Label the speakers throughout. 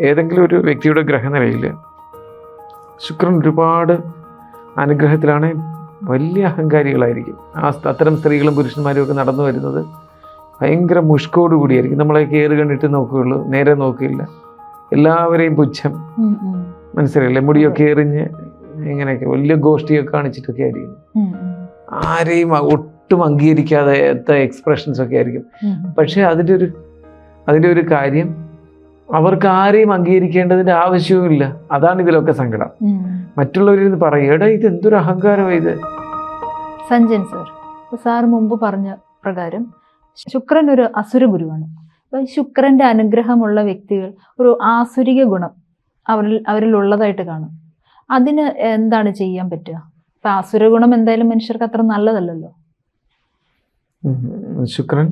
Speaker 1: ഏതെങ്കിലും ഒരു വ്യക്തിയുടെ ഗ്രഹനിലയിൽ ശുക്രൻ ഒരുപാട് അനുഗ്രഹത്തിലാണ് വലിയ അഹങ്കാരികളായിരിക്കും. ആ അത്തരം സ്ത്രീകളും പുരുഷന്മാരും ഒക്കെ നടന്നു വരുന്നത് ഭയങ്കര മുഷ്കോട് കൂടിയായിരിക്കും. നമ്മളെ കയറി കണ്ടിട്ട് നോക്കുകയുള്ളൂ നേരെ നോക്കിയില്ല എല്ലാവരെയും പുച്ഛം. മനസ്സിലായില്ലേ? മുടിയൊക്കെ എറിഞ്ഞ് ഇങ്ങനെയൊക്കെ വലിയ ഗോഷ്ടിയൊക്കെ കാണിച്ചിട്ടൊക്കെ ആയിരിക്കും. ആരെയും ഒട്ടും അംഗീകരിക്കാത്ത എക്സ്പ്രഷൻസ് ഒക്കെ ആയിരിക്കും. പക്ഷേ അതിന്റെ ഒരു അതിന്റെ ഒരു കാര്യം അവർക്ക് ആരെയും അംഗീകരിക്കേണ്ടതിന്റെ ആവശ്യവുമില്ല. അതാണ് ഇതിലൊക്കെ സങ്കടം. മറ്റുള്ളവരിത് പറയും എടാ ഇത് എന്തൊരു അഹങ്കാരമാണ് ഇത്?
Speaker 2: സഞ്ജൻ സർ സാർ മുമ്പ് പറഞ്ഞ പ്രകാരം ശുക്രൻ ഒരു അസുര ഗുരുവാണ്. അപ്പം ശുക്രന്റെ അനുഗ്രഹമുള്ള വ്യക്തികൾ ഒരു ആസുരിക ഗുണം അവരിൽ അവരിൽ ഉള്ളതായിട്ട് കാണും. അതിന് എന്താണ് ചെയ്യാൻ പറ്റുക? അപ്പൊ ആസുര ഗുണം എന്തായാലും മനുഷ്യർക്ക് അത്ര നല്ലതല്ലല്ലോ.
Speaker 1: ശുക്രൻ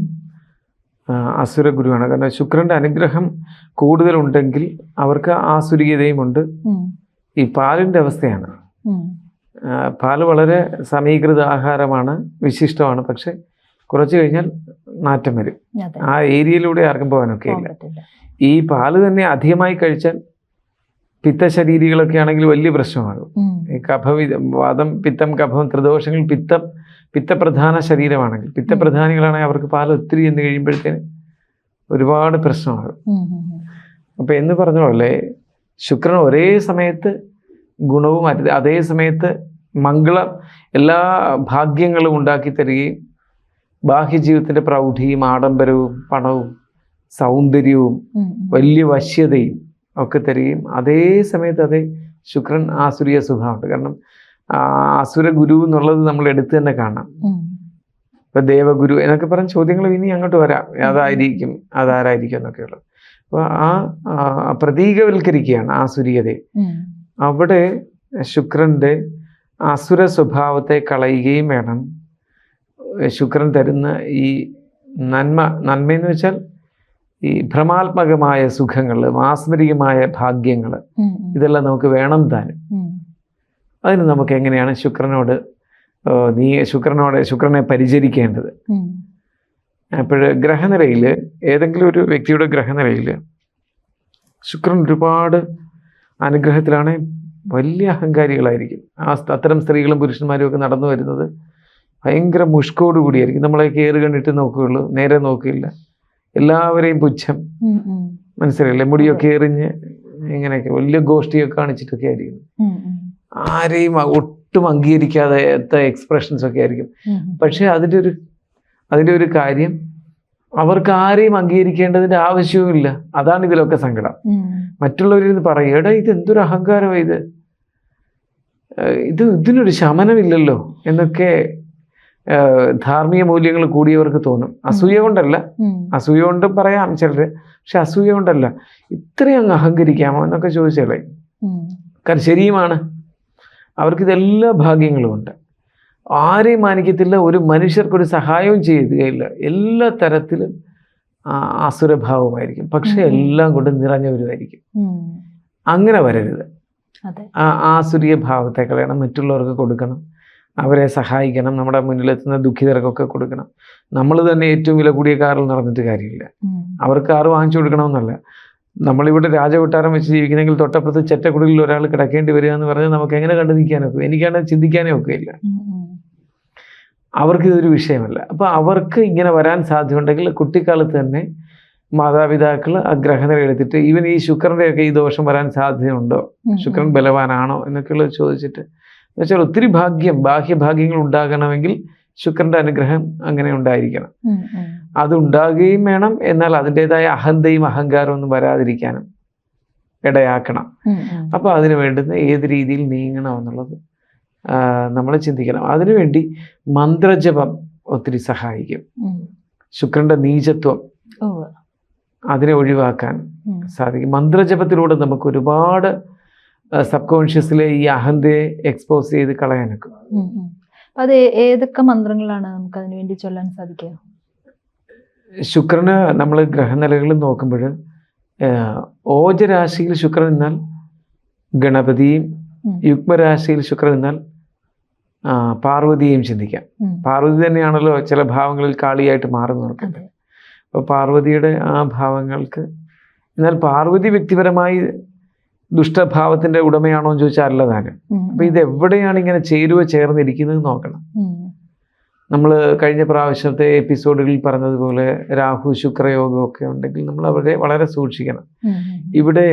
Speaker 1: അസുര ഗുരുവാണ് കാരണം ശുക്രന്റെ അനുഗ്രഹം കൂടുതലുണ്ടെങ്കിൽ അവർക്ക് ആസുരീയതയും
Speaker 2: ഉണ്ട്
Speaker 1: ഈ പാലിന്റെ അവസ്ഥയാണ്. പാൽ വളരെ സമീകൃത ആഹാരമാണ് വിശിഷ്ടമാണ്. പക്ഷെ കുറച്ച് കഴിഞ്ഞാൽ നാറ്റം വരും. ആ ഏരിയയിലൂടെ ആർക്കും പോകാനൊക്കെ ഇല്ല. ഈ പാൽ തന്നെ അധികമായി കഴിച്ചാൽ പിത്തശരീരികളൊക്കെ ആണെങ്കിൽ വലിയ പ്രശ്നമാകും. ഈ കഫവിധം വാദം പിത്തം കഫം ത്രിദോഷങ്ങൾ പിത്തം പിത്തപ്രധാന ശരീരമാണെങ്കിൽ പിത്തപ്രധാനികളാണെങ്കിൽ അവർക്ക് പാൽ ഒത്തിരി എന്ന് കഴിയുമ്പോഴത്തേന് ഒരുപാട്
Speaker 2: ഉം.
Speaker 1: അപ്പം എന്ന് പറഞ്ഞ പോലെ ശുക്രൻ ഒരേ സമയത്ത് ഗുണവും അത- അതേ സമയത്ത് മംഗള എല്ലാ ഭാഗ്യങ്ങളും ഉണ്ടാക്കി തരികയും ബാഹ്യജീവിതത്തിന്റെ പ്രൗഢിയും ആഡംബരവും പണവും സൗന്ദര്യവും. വലിയ വശ്യതയും ഒക്കെ തരികയും അതേ സമയത്ത് അതേ ശുക്രൻ ആസുരീയ സ്വഭാവമുണ്ട് കാരണം അസുര ഗുരു എന്നുള്ളത് നമ്മൾ എടുത്തു തന്നെ കാണാം. ഇപ്പൊ ദേവഗുരു എന്നൊക്കെ പറഞ്ഞ ചോദ്യങ്ങൾ ഇനി അങ്ങോട്ട് വരാം. അതായിരിക്കും അതാരായിരിക്കും എന്നൊക്കെയുള്ളത് അപ്പോൾ ആ ആ, പ്രതീകവൽക്കരിക്കുകയാണ് ആസുരീയതയെ
Speaker 2: ഉം,
Speaker 1: അവിടെ ശുക്രന്റെ അസുര സ്വഭാവത്തെ കളയുകയും വേണം. ശുക്രൻ തരുന്ന ഈ നന്മ നന്മ എന്ന് വെച്ചാൽ ഈ ഭ്രമാത്മകമായ സുഖങ്ങൾ മാസ്മരികമായ ഭാഗ്യങ്ങൾ ഇതെല്ലാം നമുക്ക് വേണം താനും. അതിന് നമുക്ക് എങ്ങനെയാണ് ശുക്രനോട് നീ ശുക്രനോട് ശുക്രനെ പരിചരിക്കേണ്ടത്?
Speaker 2: അപ്പോഴ്
Speaker 1: അപ്പോൾ ഗ്രഹനിലയിൽ ഏതെങ്കിലും ഒരു വ്യക്തിയുടെ ഗ്രഹനിരയിൽ ശുക്രൻ ഒരുപാട് അനുഗ്രഹത്തിലാണ് വലിയ അഹങ്കാരികളായിരിക്കും. ആ അത്തരം സ്ത്രീകളും പുരുഷന്മാരും ഒക്കെ നടന്നു വരുന്നത് ഭയങ്കര മുഷ്കോടുകൂടിയായിരിക്കും നമ്മളെ കയറി കണ്ടിട്ട് നോക്കുകയുള്ളൂ നേരെ നോക്കില്ല എല്ലാവരെയും പുച്ഛം. മനസ്സിലായില്ലേ? മുടിയൊക്കെ എറിഞ്ഞ് ഇങ്ങനെയൊക്കെ വലിയ ഗോഷ്ടിയൊക്കെ കാണിച്ചിട്ടൊക്കെ ആയിരിക്കും. ആരെയും ഒട്ടും അംഗീകരിക്കാത്ത എക്സ്പ്രഷൻസ് ഒക്കെ ആയിരിക്കും. പക്ഷെ അതിന്റെ ഒരു അതിന്റെ ഒരു കാര്യം അവർക്ക് ആരെയും അംഗീകരിക്കേണ്ടതിന്റെ ആവശ്യവുമില്ല അതാണ് ഇതിലൊക്കെ സങ്കടം.
Speaker 2: മറ്റുള്ളവരിൽ
Speaker 1: നിന്ന് പറയും എടാ ഇത് എന്തൊരു അഹങ്കാരമാണ് ഇത്? ഇത് ഇതിനൊരു ശമനമില്ലല്ലോ? എന്നൊക്കെ ധാർമ്മിക മൂല്യങ്ങൾ കൂടിയവർക്ക് തോന്നും. അസൂയ കൊണ്ടല്ല. അസൂയ കൊണ്ട് പറയാം ചിലർ പക്ഷെ അസൂയ കൊണ്ടല്ല. ഇത്രയും അങ്ങ് അഹങ്കരിക്കാമോ എന്നൊക്കെ ചോദിച്ചാലേ കാരണം ശരിയുമാണ്. അവർക്ക് ഇതെല്ലാ ഭാഗ്യങ്ങളും ഉണ്ട്. ആരെയും മാനിക്കത്തില്ല ഒരു മനുഷ്യർക്കൊരു സഹായവും ചെയ്യുകയില്ല. എല്ലാ തരത്തിലും അസുരഭാവമായിരിക്കും. പക്ഷെ എല്ലാം കൊണ്ട് നിറഞ്ഞവരുമായിരിക്കും. അങ്ങനെ വരരുത്. ആസുരീയ ഭാവത്തെ കളയണം മറ്റുള്ളവർക്ക് കൊടുക്കണം അവരെ സഹായിക്കണം നമ്മുടെ മുന്നിലെത്തുന്ന ദുഃഖിതർക്കൊക്കെ കൊടുക്കണം. നമ്മൾ തന്നെ ഏറ്റവും വില കൂടിയ കാറിൽ നടന്നിട്ട് കാര്യമില്ല. അവർക്ക് കാറ് വാങ്ങിച്ചു കൊടുക്കണമെന്നല്ല. നമ്മളിവിടെ രാജകൊട്ടാരം വെച്ച് ജീവിക്കണമെങ്കിൽ തൊട്ടപ്പുറത്ത് ചെറ്റക്കുടിയിൽ ഒരാൾ കിടക്കേണ്ടി വരിക എന്ന് പറഞ്ഞാൽ നമുക്ക് എങ്ങനെ കണ്ടു നിൽക്കാനൊക്കെ എനിക്കാണ് ചിന്തിക്കാനേ ഒക്കെ ഇല്ല. അവർക്ക് ഇതൊരു വിഷയമല്ല. അപ്പോൾ അവർക്ക് ഇങ്ങനെ വരാൻ സാധ്യതയുണ്ടെങ്കിൽ കുട്ടിക്കാലത്ത് തന്നെ മാതാപിതാക്കൾ ആ ഗ്രഹനില എടുത്തിട്ട് ഈവൻ ഈ ശുക്രന്റെയൊക്കെ ഈ ദോഷം വരാൻ സാധ്യതയുണ്ടോ? ശുക്രൻ ബലവാനാണോ എന്നൊക്കെയുള്ളത് ചോദിച്ചിട്ട്. എന്നുവെച്ചാൽ ഒത്തിരി ഭാഗ്യം ബാഹ്യഭാഗ്യങ്ങൾ ഉണ്ടാകണമെങ്കിൽ ശുക്രന്റെ അനുഗ്രഹം അങ്ങനെ ഉണ്ടായിരിക്കണം. അതുണ്ടാകുകയും വേണം. എന്നാൽ അതിന്റെതായ അഹന്തയും അഹങ്കാരവും ഒന്നും വരാതിരിക്കാനും ഇടയാക്കണം. അപ്പോൾ അതിന് വേണ്ടുന്ന ഏത് രീതിയിൽ നീങ്ങണം എന്നുള്ളത് നമ്മൾ ചിന്തിക്കണം. അതിനുവേണ്ടി മന്ത്രജപം ഒത്തിരി സഹായിക്കും. ശുക്രന്റെ നീചത്വം അതിനെ ഒഴിവാക്കാൻ സാധിക്കും. മന്ത്രജപത്തിലൂടെ നമുക്ക് ഒരുപാട് സബ് കോൺഷ്യസിലെ ഈ അഹന്തയെ എക്സ്പോസ് ചെയ്ത് കളയാനൊക്കെ
Speaker 2: അത് ഏതൊക്കെ മന്ത്രങ്ങളാണ് നമുക്ക് അതിനു വേണ്ടി ചൊല്ലാൻ സാധിക്കുക?
Speaker 1: ശുക്രന് നമ്മൾ ഗ്രഹനിലകൾ നോക്കുമ്പോൾ ഓജരാശിയിൽ ശുക്രൻ എന്നാൽ ഗണപതിയും. യുഗ്മരാശിയിൽ ശുക്രൻ എന്നാൽ പാർവതിയെയും ചിന്തിക്കാം. പാർവതി തന്നെയാണല്ലോ ചില ഭാവങ്ങളിൽ കാളിയായിട്ട് മാറുന്നവർക്ക്
Speaker 2: അതെ.
Speaker 1: അപ്പോൾ പാർവതിയുടെ ആ ഭാവങ്ങൾക്ക് എന്നാൽ പാർവതി വ്യക്തിപരമായി ദുഷ്ടഭാവത്തിന്റെ ഉടമയാണോ എന്ന് ചോദിച്ചാൽ അല്ല താനും അപ്പൊ ഇത് എവിടെയാണ് ഇങ്ങനെ ചേരുവ ചേർന്നിരിക്കുന്നത് നോക്കണം. നമ്മൾ കഴിഞ്ഞ പ്രാവശ്യത്തെ എപ്പിസോഡുകളിൽ പറഞ്ഞതുപോലെ രാഹു ശുക്രയോഗം ഒക്കെ ഉണ്ടെങ്കിൽ നമ്മൾ അവരെ വളരെ സൂക്ഷിക്കണം. ഇവിടെ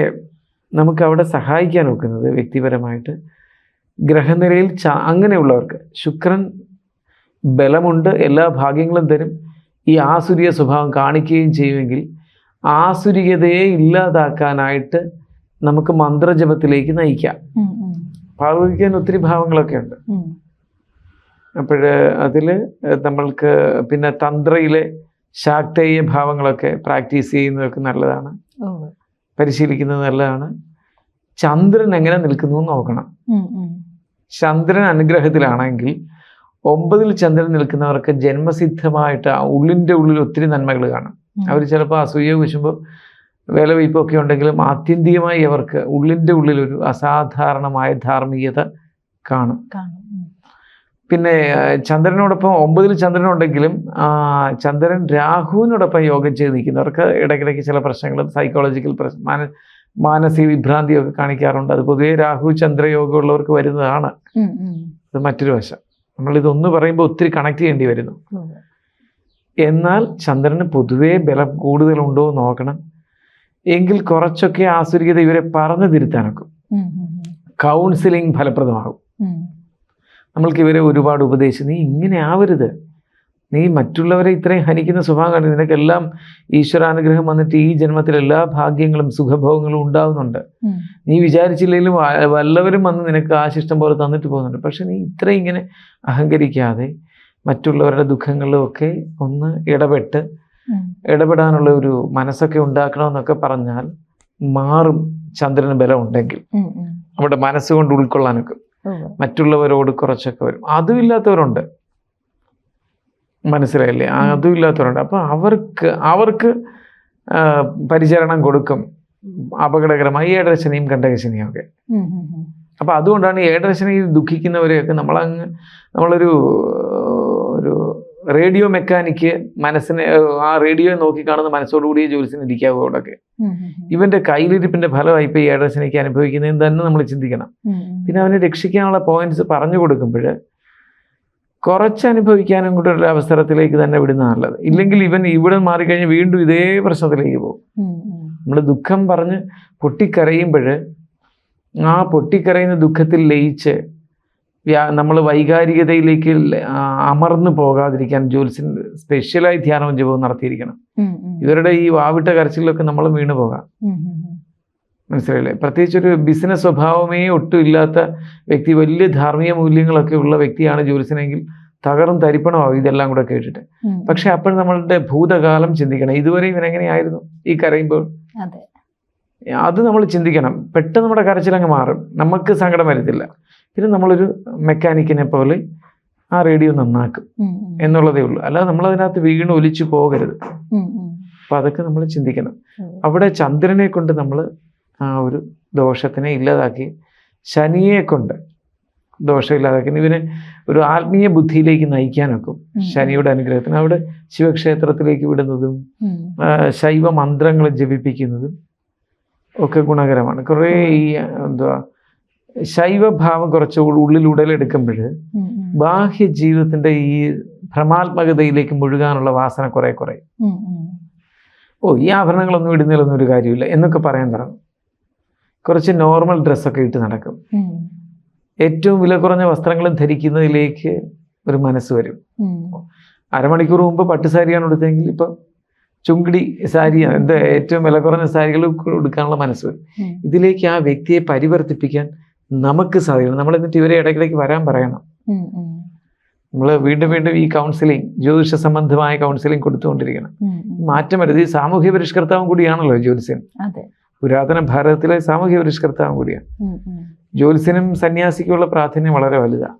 Speaker 1: നമുക്ക് അവിടെ സഹായിക്കാൻ ഒക്കുന്നത് വ്യക്തിപരമായിട്ട് ഗ്രഹനിലയിൽ ച അങ്ങനെയുള്ളവർക്ക് ശുക്രൻ ബലമുണ്ട് എല്ലാ ഭാഗ്യങ്ങളും തരും. ഈ ആസുരിക സ്വഭാവം കാണിക്കുകയും ചെയ്യുമെങ്കിൽ ആസുരികതയെ ഇല്ലാതാക്കാനായിട്ട് നമുക്ക് മന്ത്രജപത്തിലേക്ക് നയിക്കാം. പാർവതിക്കാൻ ഒത്തിരി ഭാവങ്ങളൊക്കെ ഉണ്ട്.
Speaker 2: അപ്പോഴ്
Speaker 1: അപ്പോൾ അതിൽ നമ്മൾക്ക് പിന്നെ തന്ത്രയിലെ ശാക്തേയ ഭാവങ്ങളൊക്കെ പ്രാക്ടീസ് ചെയ്യുന്നതൊക്കെ നല്ലതാണ്. പരിശീലിക്കുന്നത് നല്ലതാണ്. ചന്ദ്രൻ എങ്ങനെ നിൽക്കുന്നു നോക്കണം. ചന്ദ്രൻ അനുഗ്രഹത്തിലാണെങ്കിൽ ഒമ്പതിൽ ചന്ദ്രൻ നിൽക്കുന്നവർക്ക് ജന്മസിദ്ധമായിട്ട് ആ ഉള്ളിന്റെ ഉള്ളിൽ ഒത്തിരി നന്മകൾ കാണും. അവർ ചിലപ്പോൾ അസൂയ കുശുമ്പോൾ വേലവയ്പ്പൊക്കെ ഉണ്ടെങ്കിലും ആത്യന്തികമായി അവർക്ക് ഉള്ളിന്റെ ഉള്ളിൽ ഒരു അസാധാരണമായ ധാർമ്മികത കാണും. പിന്നെ ചന്ദ്രനോടൊപ്പം ഒമ്പതിൽ ചന്ദ്രനുണ്ടെങ്കിലും ഉണ്ടെങ്കിലും ചന്ദ്രൻ രാഹുവിനോടൊപ്പം യോഗം ചെയ്ത് നിൽക്കുന്നവർക്ക് ഇടയ്ക്കിടയ്ക്ക് ചില പ്രശ്നങ്ങളും സൈക്കോളജിക്കൽ പ്രശ്നം മാന മാനസിക വിഭ്രാന്തിയൊക്കെ കാണിക്കാറുണ്ട്. അത് പൊതുവേ രാഹു ചന്ദ്രയോഗം ഉള്ളവർക്ക് വരുന്നതാണ്. അത് മറ്റൊരു വശം. നമ്മളിതൊന്ന് പറയുമ്പോൾ ഒത്തിരി കണക്ട് ചെയ്യേണ്ടി വരുന്നു. എന്നാൽ ചന്ദ്രന് പൊതുവേ ബലം കൂടുതലുണ്ടോ നോക്കണം. എങ്കിൽ കുറച്ചൊക്കെ ആസുരികത ഇവരെ പറഞ്ഞു തിരുത്താനൊക്കും. കൗൺസിലിംഗ് ഫലപ്രദമാകും. നമ്മൾക്ക് ഇവരെ ഒരുപാട് ഉപദേശിച്ച്. നീ ഇങ്ങനെ ആവരുത്. നീ മറ്റുള്ളവരെ ഇത്രയും ഹനിക്കുന്ന സ്വഭാവം കണ്ടു നിനക്കെല്ലാം ഈശ്വരാനുഗ്രഹം വന്നിട്ട് ഈ ജന്മത്തിൽ എല്ലാ ഭാഗ്യങ്ങളും സുഖഭോഗങ്ങളും ഉണ്ടാവുന്നുണ്ട്. നീ വിചാരിച്ചില്ലെങ്കിലും വല്ലവരും വന്ന് നിനക്ക് ആശിഷ്ടം പോലെ തന്നിട്ട് പോകുന്നുണ്ട്. പക്ഷെ നീ ഇത്ര ഇങ്ങനെ അഹങ്കരിക്കാതെ മറ്റുള്ളവരുടെ ദുഃഖങ്ങളിലും ഒക്കെ ഒന്ന് ഇടപെട്ട് ഇടപെടാനുള്ള ഒരു മനസ്സൊക്കെ ഉണ്ടാക്കണമെന്നൊക്കെ പറഞ്ഞാൽ മാറും ചന്ദ്രന് ബലം ഉണ്ടെങ്കിൽ നമ്മുടെ മനസ്സുകൊണ്ട് ഉൾക്കൊള്ളാനൊക്കെ. മറ്റുള്ളവരോട് കുറച്ചൊക്കെ വരും. അതും ഇല്ലാത്തവരുണ്ട്. മനസ്സിലായില്ലേ? അതും ഇല്ലാത്തവരുണ്ട്. അപ്പോൾ അവർക്ക് അവർക്ക് പരിചരണം കൊടുക്കും. അപകടകരമായി ഏടരശനിയും കണ്ടകശനിയും ഒക്കെ അപ്പൊ അതുകൊണ്ടാണ് ഏടരശനിയിൽ ദുഃഖിക്കുന്നവരെയൊക്കെ നമ്മളങ്ങ് നമ്മളൊരു ഒരു റേഡിയോ മെക്കാനിക്ക് മനസ്സിനെ ആ റേഡിയോ നോക്കി കാണുന്ന മനസ്സോടുകൂടി ജോലിസിന് ഇരിക്കാവൂ അവിടെയൊക്കെ ഇവന്റെ കയ്യിലിരിപ്പിന്റെ ഫലമായി ഇപ്പൊ ഈ അനുഭവിക്കുന്നതെന്ന് തന്നെ നമ്മൾ ചിന്തിക്കണം. പിന്നെ അവനെ രക്ഷിക്കാനുള്ള പോയിന്റ്സ് പറഞ്ഞു കൊടുക്കുമ്പോൾ കുറച്ച് അനുഭവിക്കാനും കൂടെ ഒരു അവസരത്തിലേക്ക് തന്നെ വിടുന്ന നല്ലത്. ഇല്ലെങ്കിൽ ഇവൻ ഇവിടെ മാറിക്കഴിഞ്ഞ് വീണ്ടും ഇതേ പ്രശ്നത്തിലേക്ക് പോകും. നമ്മൾ ദുഃഖം പറഞ്ഞ് പൊട്ടിക്കരയുമ്പോൾ ആ പൊട്ടിക്കരയുന്ന ദുഃഖത്തിൽ ലയിച്ച് നമ്മൾ വൈകാരികതയിലേക്ക് അമർന്നു പോകാതിരിക്കാൻ ജോൽസിൻ സ്പെഷ്യലായി ധ്യാനവും ജപവും നടത്തിയിരിക്കണം. ഇവരുടെ ഈ വാവിട്ട കരച്ചിലൊക്കെ നമ്മൾ വീണു പോകാം. മനസ്സിലായില്ലേ? പ്രത്യേകിച്ച് ഒരു ബിസിനസ് സ്വഭാവമേ ഒട്ടും ഇല്ലാത്ത വ്യക്തി വലിയ ധാർമ്മിക മൂല്യങ്ങളൊക്കെ ഉള്ള വ്യക്തിയാണ് ജോലിസിനെങ്കിൽ തകർന്നു തരിപ്പണമാവും ഇതെല്ലാം കൂടെ കേട്ടിട്ട്. പക്ഷെ അപ്പോൾ നമ്മളുടെ ഭൂതകാലം ചിന്തിക്കണം. ഇതുവരെ ഇവനെങ്ങനെയായിരുന്നു ഈ കരയുമ്പോൾ?
Speaker 2: അത്.
Speaker 1: നമ്മൾ ചിന്തിക്കണം. പെട്ടെന്ന് നമ്മുടെ കരച്ചിലങ്ങ് മാറും. നമുക്ക് സങ്കടം വരത്തില്ല. പിന്നെ നമ്മളൊരു മെക്കാനിക്കിനെ പോലെ ആ റേഡിയോ നന്നാക്കും എന്നുള്ളതേ ഉള്ളൂ. അല്ലാതെ നമ്മൾ അതിനകത്ത് വീണ് ഒലിച്ചു പോകരുത്. അപ്പൊ അതൊക്കെ നമ്മൾ ചിന്തിക്കണം. അവിടെ ചന്ദ്രനെ കൊണ്ട് നമ്മൾ ആ ഒരു ദോഷത്തിനെ ഇല്ലാതാക്കി ശനിയെ കൊണ്ട് ദോഷം ഇല്ലാതാക്കി ഇവനെ ഒരു ആത്മീയ ബുദ്ധിയിലേക്ക് നയിക്കാനൊക്കും. ശനിയുടെ അനുഗ്രഹത്തിന്. അവിടെ ശിവക്ഷേത്രത്തിലേക്ക് വിടുന്നതും ശൈവ മന്ത്രങ്ങൾ ജപിപ്പിക്കുന്നതും ഒക്കെ ഗുണകരമാണ്. കുറേ ഈ എന്തുവാ ശൈവഭാവം കുറച്ചുകൂടി ഉള്ളിൽ ഉടലെടുക്കുമ്പോൾ
Speaker 2: ഉം, ഉം,
Speaker 1: ബാഹ്യ ജീവിതത്തിന്റെ ഈ ഭ്രമാത്മകതയിലേക്ക് മുഴുകാനുള്ള വാസന കുറേ കുറേ. ഓ ഈ ആഭരണങ്ങളൊന്നും ഇടുന്നില്ലൊന്നും ഒരു കാര്യമില്ല. എന്നൊക്കെ പറയാൻ തുടങ്ങും കുറച്ച് നോർമൽ ഡ്രസ്സൊക്കെ ഇട്ട് നടക്കും. ഏറ്റവും വില കുറഞ്ഞ വസ്ത്രങ്ങളും ധരിക്കുന്നതിലേക്ക് ഒരു മനസ്സ് വരും. അരമണിക്കൂർ മുമ്പ് പട്ടുസാരിയാണ് ഉടുത്തെങ്കിൽ ഇപ്പം ചുങ്കിടി സാരിയാണ് എന്താ ഏറ്റവും വില കുറഞ്ഞ സാരികൾ കൊടുക്കാനുള്ള മനസ്സ് വരും. ഇതിലേക്ക് ആ വ്യക്തിയെ പരിവർത്തിപ്പിക്കാൻ നമുക്ക് സാധിക്കണം. നമ്മൾ എന്നിട്ട് ഇവരെ ഇടയ്ക്കിടയ്ക്ക് വരാൻ പറയണം. നമ്മൾ വീണ്ടും വീണ്ടും ഈ കൗൺസിലിംഗ് ജ്യോതിഷ സംബന്ധമായ കൗൺസിലിംഗ് കൊടുത്തുകൊണ്ടിരിക്കണം. മാറ്റം വരുത്. ഈ സാമൂഹ്യ പരിഷ്കർത്താവും കൂടിയാണല്ലോ ജ്യോത്സ്യൻ പുരാതന ഭാരതത്തിലെ സാമൂഹ്യ പരിഷ്കർത്താവും കൂടിയാണ്.
Speaker 2: ഉം,
Speaker 1: സന്യാസിക്കുള്ള സന്യാസിക്കുമുള്ള പ്രാധാന്യം വളരെ വലുതാണ്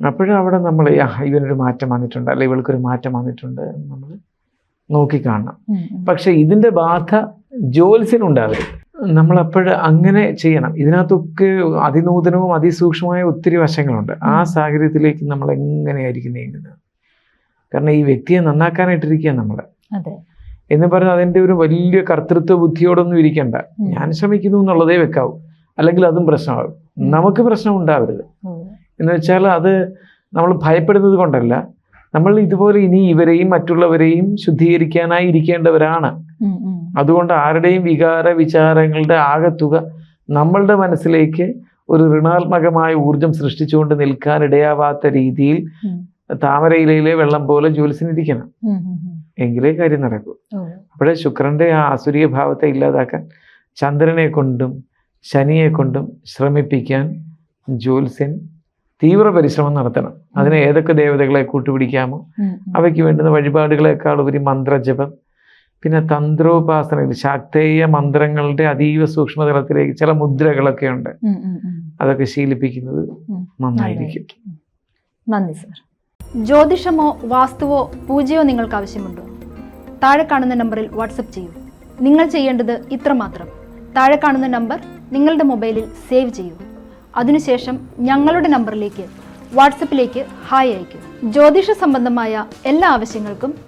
Speaker 1: അപ്പോഴും അവിടെ നമ്മൾ ഇവനൊരു മാറ്റം വന്നിട്ടുണ്ട് അല്ലെ ഇവൾക്കൊരു മാറ്റം വന്നിട്ടുണ്ട് എന്ന് നമ്മൾ നോക്കിക്കാണണം. പക്ഷെ ഇതിന്റെ ബാധ ജ്യോത്സ്യനുണ്ടാവരുത് നമ്മളപ്പോൾ അങ്ങനെ ചെയ്യണം. ഇതിനകത്തൊക്കെ അതിനൂതനവും അതിസൂക്ഷ്മമായ ഒത്തിരി വശങ്ങളുണ്ട്. ആ സാഹചര്യത്തിലേക്ക് നമ്മൾ എങ്ങനെയായിരിക്കും നീങ്ങുന്നത്? കാരണം ഈ വ്യക്തിയെ നന്നാക്കാനായിട്ടിരിക്കുക നമ്മൾ എന്ന് പറഞ്ഞാൽ അതിന്റെ ഒരു വലിയ കർത്തൃത്വ ബുദ്ധിയോടൊന്നും ഇരിക്കണ്ട. ഞാൻ ശ്രമിക്കുന്നു എന്നുള്ളതേ വെക്കാവൂ. അല്ലെങ്കിൽ അതും പ്രശ്നമാകും. നമുക്ക് പ്രശ്നം ഉണ്ടാവരുത്. എന്ന് വെച്ചാൽ അത് നമ്മൾ ഭയപ്പെടുന്നത് കൊണ്ടല്ല. നമ്മൾ ഇതുപോലെ ഇനി ഇവരെയും മറ്റുള്ളവരെയും ശുദ്ധീകരിക്കാനായി ഇരിക്കേണ്ടവരാണ്. അതുകൊണ്ട് ആരുടെയും വികാര വിചാരങ്ങളുടെ ആകത്തുക നമ്മളുടെ മനസ്സിലേക്ക് ഒരു ഋണാത്മകമായ ഊർജം സൃഷ്ടിച്ചുകൊണ്ട് നിൽക്കാൻ ഇടയാവാത്ത രീതിയിൽ. താമരയിലയിലെ വെള്ളം പോലെ ജ്യോത്സ്യനിരിക്കണം. എങ്കിലേ കാര്യം നടക്കൂ. അപ്പോഴേ ശുക്രന്റെ ആ ആസുരീയ ഭാവത്തെ ഇല്ലാതാക്കാൻ ചന്ദ്രനെ കൊണ്ടും ശനിയെ കൊണ്ടും ശ്രമിപ്പിക്കാൻ ജ്യോത്സ്യൻ തീവ്ര പരിശ്രമം നടത്തണം അതിന് ഏതൊക്കെ ദേവതകളെ കൂട്ടുപിടിക്കാമോ. അവയ്ക്ക് വേണ്ടുന്ന വഴിപാടുകളെക്കാൾ ഒരു മന്ത്രജപം പിന്നെ തന്ത്രോപാസന ശാക്തേയ മന്ത്രങ്ങളുടെ അതീവ സൂക്ഷ്മതലത്തിലേക്ക് ചില മുദ്രകളൊക്കെ ഉണ്ട്. അതൊക്കെ ശീലിപ്പിക്കുന്നത് നന്നായിരിക്കും.
Speaker 2: നന്ദി സർ ജ്യോതിഷമോ വാസ്തുവോ പൂജയോ നിങ്ങൾക്ക് ആവശ്യമുണ്ടോ? താഴെ കാണുന്ന നമ്പറിൽ വാട്സപ്പ് ചെയ്യൂ. നിങ്ങൾ ചെയ്യേണ്ടത് ഇത്ര മാത്രം. താഴെ കാണുന്ന നമ്പർ നിങ്ങളുടെ മൊബൈലിൽ സേവ് ചെയ്യൂ. അതിനുശേഷം ഞങ്ങളുടെ നമ്പറിലേക്ക് വാട്സപ്പിലേക്ക് ഹായ് അയയ്ക്കൂ. ജ്യോതിഷ സംബന്ധമായ എല്ലാ ആവശ്യങ്ങൾക്കും